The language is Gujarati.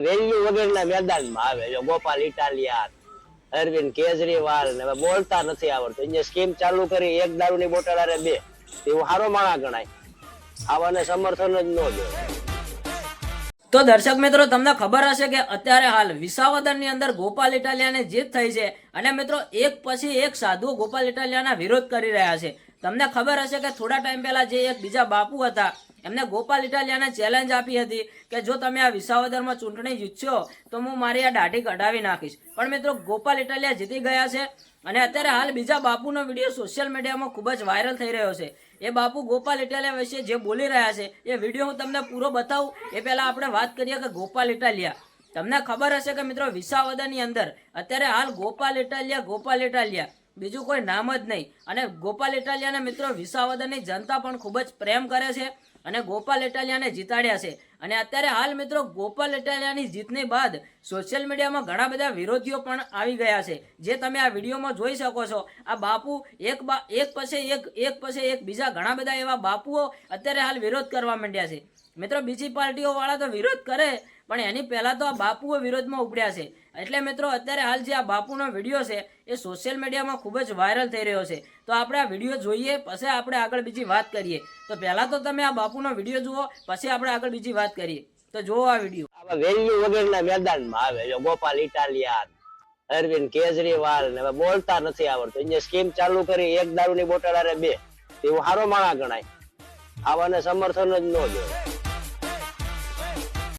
વેલ્યુ વગરના મેદાનમાં આવે જો ગોપાલ ઇટાલિયા, અરવિંદ કેજરીવાલ ને બોલતા નથી આવડતું. અહીંયા સ્કીમ ચાલુ કરી, એક દારૂની બોટલ આરે બે. એવું સારો માણા ગણાય. આવાને સમર્થન જ ન જોઈએ. તો દર્શક મિત્રો, તમને ખબર હશે કે અત્યારે હાલ વિસાવદરની અંદર ગોપાલ ઇટાલિયાને જીત થઈ છે. અને મિત્રો, એક પછી એક સાધુ ગોપાલ ઇટાલિયાના વિરોધ કરી રહ્યા છે. તમને ખબર હશે કે થોડા ટાઈમ પહેલા જે એક બીજા બાપુ હતા એમને ગોપાલ ઇટાલિયાને ચેલેન્જ આપી હતી કે જો તમે આ વિસાવદરમાં ચૂંટણી જીતશો, તો હું મારી આ દાઢી કઢાવી નાખીશ. પણ મિત્રો, ગોપાલ ઇટાલિયા જીતી ગયા છે અને અત્યારે હાલ બીજા બાપુનો વીડિયો સોશિયલ મીડિયામાં ખૂબ જ વાયરલ થઈ રહ્યો છે. એ બાપુ ગોપાલ ઇટાલિયા વિશે જે બોલી રહ્યા છે, એ વીડિયો હું તમને પૂરો બતાવું. એ પહેલાં આપણે વાત કરીએ કે ગોપાલ ઇટાલિયા. તમને ખબર હશે કે મિત્રો, વિસાવદરની અંદર અત્યારે હાલ ગોપાલ ઇટાલિયા ગોપાલ ઇટાલિયા. બીજું કોઈ નામ જ નહીં. અને ગોપાલ ઇટાલિયાને મિત્રો, વિસાવદરની જનતા પણ ખૂબ જ પ્રેમ કરે છે. અને ગોપાલ ઇટાલિયાને જીતાડ્યા છે. અને અત્યારે હાલ મિત્રો ગોપાલ ઇટાલિયાની જીતને બાદ સોશિયલ મીડિયામાં ઘણા બધા વિરોધીઓ પણ આવી ગયા છે. જે તમે આ વિડીયોમાં જોઈ શકો છો. આ બાપુ એક બા, એક પછી એક એક પછી એક બીજા ઘણા બધા એવા બાપુઓ અત્યારે હાલ વિરોધ કરવા માંડ્યા છે. મિત્રો, બીજી પાર્ટીઓ વાળા તો વિરોધ કરે, પણ એની પહેલા તો આ બાપુઓ વિરોધમાં ઉપડ્યા છે. એટલે મિત્રો, અત્યારે હાલ જે આ બાપુનો વીડિયો છે, એ સોશિયલ મીડિયામાં ખૂબ જ વાયરલ થઈ રહ્યો છે. તો આપણે આ વીડિયો જોઈએ, પછી આપણે આગળ બીજી વાત કરીએ. તો પહેલા તો તમે આ બાપુનો વીડિયો જુઓ, પછી આપણે આગળ બીજી વાત કરીએ. તો જુઓ આ વીડિયો. આવા વેલ્યુ વગેરેના મેદાનમાં આવે છે. ગોપાલ ઇટાલિયા અરવિંદ કેજરીવાલ ને બોલતા નથી આવડતું. અહીંયા સ્કીમ ચાલુ કરી, એક દારૂની બોટલ અરે બે. એવું સારો માણા ગણાય. આવાને સમર્થન જ ન દે